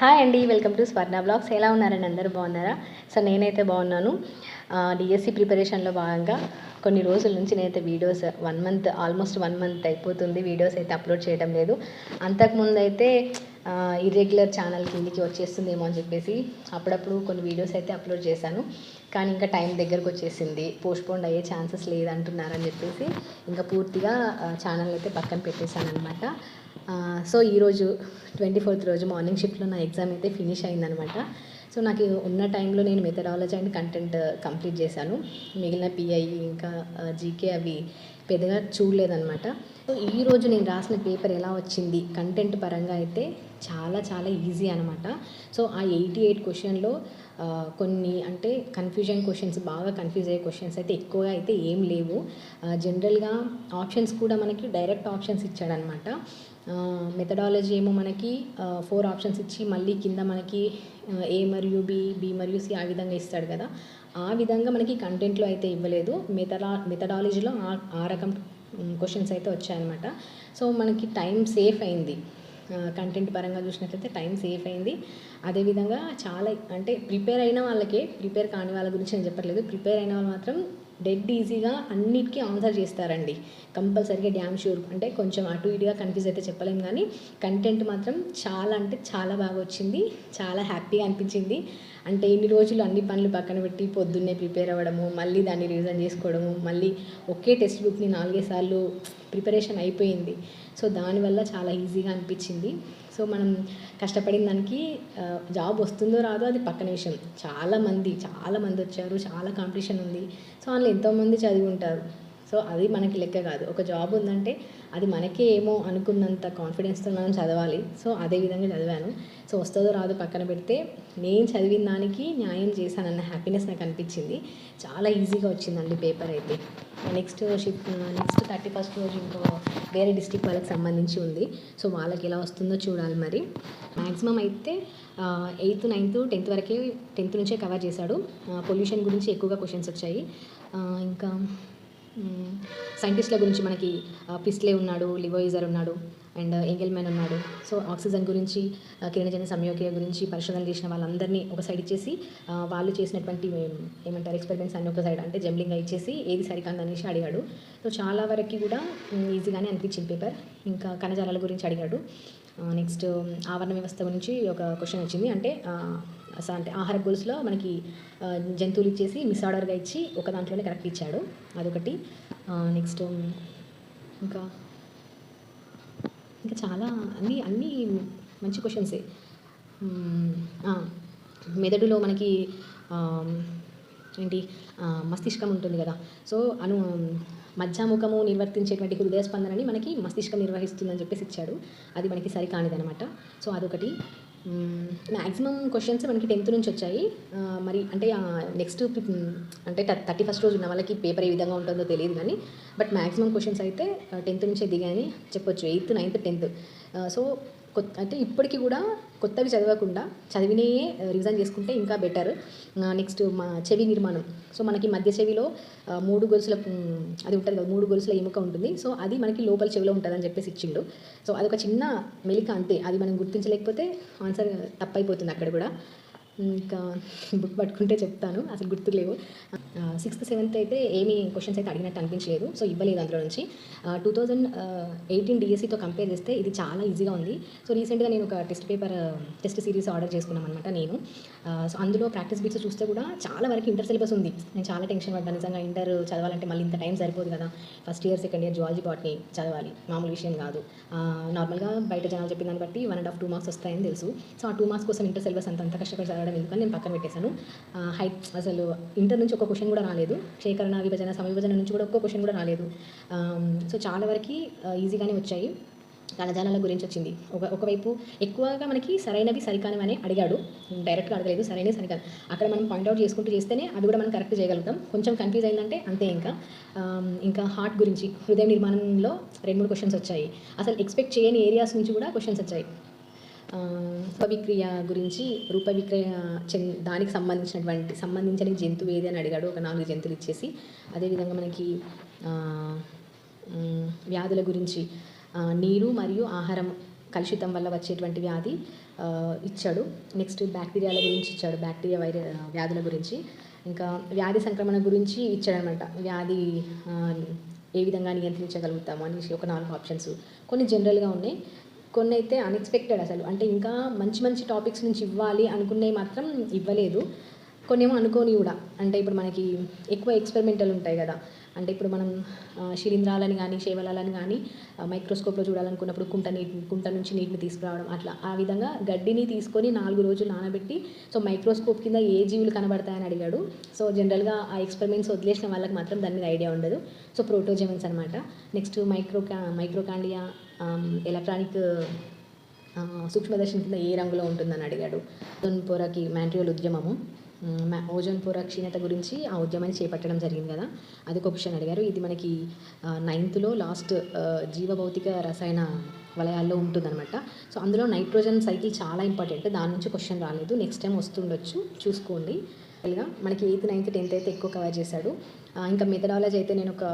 Hi అండి welcome to Swarna blogs. ఎలా ఉన్నారండి? అందరూ బాగున్నారా? సో నేనైతే బాగున్నాను. డిఎస్సి ప్రిపరేషన్లో భాగంగా కొన్ని రోజుల నుంచి నేనైతే videos one month almost one month అయిపోతుంది. వీడియోస్ అయితే అప్లోడ్ చేయడం లేదు. అంతకుముందు అయితే ఇర్రెగ్యులర్ ఛానల్ కిందికి వచ్చేస్తుందేమో అని చెప్పేసి అప్పుడప్పుడు కొన్ని వీడియోస్ అయితే అప్లోడ్ చేశాను. కానీ ఇంకా టైం దగ్గరకు వచ్చేసింది పోస్ట్పోండ్ అయ్యే ఛాన్సెస్ లేదంటున్నారని చెప్పేసి ఇంకా పూర్తిగా ఛానల్ అయితే పక్కన పెట్టేశాను అనమాట సో ఈరోజు ట్వంటీ ఫోర్త్ రోజు మార్నింగ్ షిఫ్ట్లో నా ఎగ్జామ్ అయితే ఫినిష్ అయిందనమాట సో నాకు ఉన్న టైంలో నేను methodology and content complete uh, చేశాను. మిగిలిన పిఐ ఇంకా uh, జీకే అవి పెద్దగా చూడలేదనమాట సో ఈరోజు నేను రాసిన పేపర్ ఎలా వచ్చింది కంటెంట్ పరంగా అయితే చాలా చాలా ఈజీ అనమాట సో ఆ ఎయిటీ ఎయిట్ క్వశ్చన్లో కొన్ని అంటే కన్ఫ్యూజన్ క్వశ్చన్స్ బాగా కన్ఫ్యూజ్ అయ్యే క్వశ్చన్స్ అయితే ఎక్కువగా అయితే ఏం లేవు. Uh, జనరల్గా ఆప్షన్స్ కూడా మనకి డైరెక్ట్ ఆప్షన్స్ ఇచ్చాడనమాట మెథడాలజీ ఏమో మనకి ఫోర్ ఆప్షన్స్ ఇచ్చి మళ్ళీ కింద మనకి ఏ మరియు బి బి మరియు సి ఆ విధంగా ఇస్తాడు కదా. ఆ విధంగా మనకి కంటెంట్లో అయితే ఇవ్వలేదు. మెథడా మెథడాలజీలో ఆ రకం క్వశ్చన్స్ అయితే వచ్చాయన్నమాట. సో మనకి టైం సేఫ్ అయింది. కంటెంట్ పరంగా చూసినట్లయితే టైం సేఫ్ అయింది. అదేవిధంగా చాలా అంటే ప్రిపేర్ అయిన వాళ్ళకే ప్రిపేర్ కాని వాళ్ళ గురించి నేను చెప్పట్లేదు. ప్రిపేర్ అయిన వాళ్ళు మాత్రం డెడ్ ఈజీగా అన్నిటికీ ఆన్సర్ చేస్తారండి. కంపల్సరీగా డ్యామ్ షూర్ అంటే కొంచెం అటు ఇటుగా కన్ఫ్యూజ్ అయితే చెప్పలేము కానీ కంటెంట్ మాత్రం చాలా అంటే చాలా బాగా వచ్చింది. చాలా హ్యాపీగా అనిపించింది. అంటే ఇన్ని రోజులు అన్ని పనులు పక్కన పెట్టి పొద్దున్నే ప్రిపేర్ అవ్వడము మళ్ళీ దాన్ని రివిజన్ చేసుకోవడము మళ్ళీ ఒకే టెక్స్ట్ బుక్ని నాలుగే సార్లు ప్రిపరేషన్ అయిపోయింది. సో దానివల్ల చాలా ఈజీగా అనిపించింది. సో మనం కష్టపడిన దానికి జాబ్ వస్తుందో రాదో అది పక్కన విషయం. చాలామంది చాలామంది వచ్చారు చాలా కాంపిటీషన్ ఉంది. సో అందులో ఎంతోమంది చదివి ఉంటారు. సో అది మనకి లెక్క కాదు. ఒక జాబ్ ఉందంటే అది మనకే ఏమో అనుకున్నంత కాన్ఫిడెన్స్తో మనం చదవాలి. సో అదే విధంగా చదివాను. సో వస్తుందో రాదు పక్కన పెడితే నేను చదివిన దానికి న్యాయం చేశానన్న హ్యాపీనెస్ నాకు అనిపించింది. చాలా ఈజీగా వచ్చిందండి పేపర్ అయితే. Next shift next thirty first రోజు ఇంకో వేరే డిస్టిక్ వాళ్ళకి సంబంధించి ఉంది. సో వాళ్ళకి ఎలా వస్తుందో చూడాలి మరి. మ్యాక్సిమం అయితే ఎయిత్ నైన్త్ టెన్త్ వరకే టెన్త్ నుంచే కవర్ చేశాడు. పొల్యూషన్ గురించి ఎక్కువగా క్వశ్చన్స్ వచ్చాయి. ఇంకా సైంటిస్ట్ల గురించి మనకి పిస్లే ఉన్నాడు లివోయిజర్ ఉన్నాడు. అండ్ ఎంగెల్మెన్ ఉన్నాడు. సో ఆక్సిజన్ గురించి కిరణజన సంయోగ గురించి పరిశోధనలు చేసిన వాళ్ళందరినీ ఒక సైడ్ ఇచ్చేసి వాళ్ళు చేసినటువంటి ఏమంటారు ఎక్స్పెరిమెంట్స్ అన్ని ఒక సైడ్ అంటే జంబ్లింగ్ ఇచ్చేసి ఏది సరికాంది అనేసి అడిగాడు. సో చాలా వరకు కూడా ఈజీగానే అనిపించింది పేపర్ ఇంకా కణజాలాల గురించి అడిగాడు. నెక్స్ట్ ఆవరణ వ్యవస్థ గురించి ఒక క్వశ్చన్ వచ్చింది. అంటే అంటే ఆహార గొలుసులో మనకి జంతువులు ఇచ్చేసి మిస్ ఆర్డర్గా ఇచ్చి ఒక దాంట్లోనే కరెక్ట్ ఇచ్చాడు. అదొకటి. నెక్స్ట్ ఇంకా ఇంకా చాలా అన్నీ అన్నీ మంచి క్వశ్చన్సే మెదడులో మనకి ఏంటి మస్తిష్కం ఉంటుంది కదా. సో అను మధ్యాముఖము నిర్వర్తించేటువంటి హృదయ స్పందనని మనకి మస్తిష్కం నిర్వహిస్తుందని చెప్పేసి ఇచ్చాడు. అది మనకి సరికానిదనమాట సో అదొకటి. మ్యాక్సిమం క్వశ్చన్స్ మనకి టెన్త్ నుంచి వచ్చాయి. మరి అంటే నెక్స్ట్ అంటే థర్టీ ఫస్ట్ రోజు ఉన్న వాళ్ళకి పేపర్ ఏ విధంగా ఉంటుందో తెలియదు కానీ బట్ మ్యాక్సిమం క్వశ్చన్స్ అయితే టెన్త్ నుంచే దిగాయని చెప్పొచ్చు. Eighth ninth tenth. సో కొత్త అంటే ఇప్పటికీ కూడా కొత్తవి చదవకుండా చదివినే రివిజన్ చేసుకుంటే ఇంకా బెటర్ నెక్స్ట్ మా చెవి నిర్మాణం. సో మనకి మధ్య చెవిలో మూడు గొలుసుల అది ఉంటుంది కదా మూడు గొలుసుల ఎముక ఉంటుంది. సో అది మనకి లోపల చెవిలో ఉంటుందని చెప్పేసి ఇచ్చిండు. సో అదొక చిన్న మెలిక అంతే. అది మనం గుర్తించలేకపోతే ఆన్సర్ తప్పైపోతుంది అక్కడ కూడా. ఇంకా బుక్ పట్టుకుంటే చెప్తాను. అసలు గుర్తులేవు సిక్స్త్ సెవెంత్ అయితే ఏమీ క్వశ్చన్స్ అయితే అడిగినట్టు అనిపించలేదు. సో ఇవ్వలేదు అందులో నుంచి. టూ థౌజండ్ ఎయిటీన్ డిఎస్సితో కంపేర్ చేస్తే ఇది చాలా ఈజీగా ఉంది. సో రీసెంట్గా నేను ఒక test paper test series order చేసుకున్నాం అనమాట నేను. సో అందులో ప్రాక్టీస్ బిట్స్ చూస్తే కూడా చాలా వరకు ఇంటర్ సిలబస్ ఉంది. నేను చాలా టెన్షన్ పడ్డాను. నిజంగా ఇంటర్ చదవాలంటే మళ్ళీ ఇంత టైం సరిపోదు కదా. First year second year zoology botany చదవాలి. మామూలు విషయం కాదు. నార్మల్గా బయట జనాలు చెప్పిన దాన్ని బట్టి one and half two marks వస్తాయని తెలుసు. సో ఆ టూ మార్క్స్ కోసం ఇంటర్ సిలబస్ అంత అంత కష్టపడి చదవడం ఎందుకని నేను పక్కన పెట్టేశాను. హైట్ అసలు ఇంటర్ నుంచి ఒక క్వశ్చన్ కూడా రాలేదు. సేకరణ విభజన సమవిభజన నుంచి కూడా ఒక్క క్వశ్చన్ కూడా రాలేదు. సో చాలా వరకు ఈజీగానే వచ్చాయి. కళజాలాల గురించి వచ్చింది. ఒక ఒకవైపు ఎక్కువగా మనకి సరైనవి సరికానివి అని అడిగాడు. డైరెక్ట్గా అడగలేదు. సరైన సరికాదు అక్కడ మనం పాయింట్అవుట్ చేసుకుంటూ చేస్తేనే అది కూడా మనం కరెక్ట్ చేయగలుగుతాం. కొంచెం కన్ఫ్యూజ్ అయిందంటే అంతే ఇంకా. ఇంకా హార్ట్ గురించి హృదయ నిర్మాణంలో రెండు మూడు క్వశ్చన్స్ వచ్చాయి. అసలు ఎక్స్పెక్ట్ చేయని ఏరియాస్ నుంచి కూడా క్వశ్చన్స్ వచ్చాయి. రూపవిక్రియ గురించి రూపవిక్రియ చెంది దానికి సంబంధించినటువంటి సంబంధించిన జంతువు ఏది అని అడిగాడు ఒక నాలుగు జంతువులు ఇచ్చేసి. అదేవిధంగా మనకి వ్యాధుల గురించి నీరు మరియు ఆహారం కలుషితం వల్ల వచ్చేటువంటి వ్యాధి ఇచ్చాడు. నెక్స్ట్ బ్యాక్టీరియాల గురించి ఇచ్చాడు బ్యాక్టీరియా వైర వ్యాధుల గురించి. ఇంకా వ్యాధి సంక్రమణ గురించి ఇచ్చాడనమాట వ్యాధి ఏ విధంగా నియంత్రించగలుగుతాము అనేసి ఒక నాలుగు ఆప్షన్స్. కొన్ని జనరల్గా ఉన్నాయి. కొన్ని అయితే అన్ఎక్స్పెక్టెడ్ అసలు. అంటే ఇంకా మంచి మంచి టాపిక్స్ నుంచి ఇవ్వాలి అనుకున్నవి మాత్రం ఇవ్వలేదు. కొన్ని ఏమో అనుకోని కూడా. అంటే ఇప్పుడు మనకి ఎక్కువ ఎక్స్పెరిమెంటల్ ఉంటాయి కదా. అంటే ఇప్పుడు మనం శిలీంధ్రాలని కానీ శేవలాలని కానీ మైక్రోస్కోప్లో చూడాలనుకున్నప్పుడు కుంట నీటి కుంట నుంచి నీటిని తీసుకురావడం అట్లా. ఆ విధంగా గడ్డిని తీసుకొని నాలుగు రోజులు నానబెట్టి సో మైక్రోస్కోప్ కింద ఏ జీవులు కనబడతాయని అడిగాడు. సో జనరల్గా ఆ ఎక్స్పెరిమెంట్స్ వదిలేసిన వాళ్ళకి మాత్రం దాని మీద ఐడియా ఉండదు. సో ప్రోటోజెమన్స్ అనమాట నెక్స్ట్ మైక్రో మైక్రోకాండియా ఎలక్ట్రానిక్ ఆ, సూక్ష్మదర్శనం కింద ఏ రంగులో ఉంటుందని అడిగాడు. ఓజోన్ పొరకి మ్యాంట్రియల్ ఉద్యమము. ఓజోన్ పొర క్షీణత గురించి ఆ ఉద్యమాన్ని చేపట్టడం జరిగింది కదా. అది ఒక క్వశ్చన్ అడిగారు. ఇది మనకి నైన్త్లో లాస్ట్ జీవభౌతిక రసాయన వలయాల్లో ఉంటుందన్నమాట. సో అందులో నైట్రోజన్ సైకిల్ చాలా ఇంపార్టెంట్. దాని నుంచి క్వశ్చన్ రాలేదు. నెక్స్ట్ టైం వస్తుండొచ్చు. చూసుకోండి. ఇలా మనకి ఎయిత్ నైన్త్ టెన్త్ అయితే ఎక్కువ కవర్ చేశాడు. ఇంకా మెథడాలజీ అయితే నేను ఒక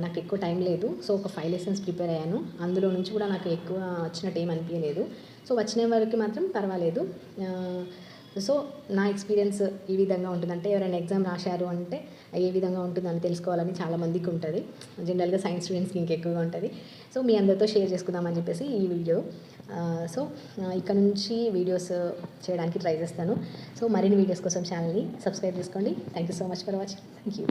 నాకు ఎక్కువ టైం లేదు. సో ఒక ఫైవ్ లెసన్స్ ప్రిపేర్ అయ్యాను. అందులో నుంచి కూడా నాకు ఎక్కువ వచ్చినట్టు ఏం అనిపించలేదు. సో వచ్చిన వరకు మాత్రం పర్వాలేదు. సో నా ఎక్స్పీరియన్స్ ఈ విధంగా ఉంటుందంటే ఎవరైనా ఎగ్జామ్ రాశారు అంటే ఏ విధంగా ఉంటుందని తెలుసుకోవాలని చాలా మందికి ఉంటుంది. జనరల్గా సైన్స్ స్టూడెంట్స్కి ఇంకెక్కువగా ఉంటుంది. సో మీ అందరితో షేర్ చేసుకుందామని చెప్పేసి ఈ వీడియో. సో ఇక్కడ నుంచి వీడియోస్ చేయడానికి ట్రై చేస్తాను. సో మరిన్ని వీడియోస్ కోసం ఛానల్ని సబ్స్క్రైబ్ చేసుకోండి. Thank you so much for watching. Thank you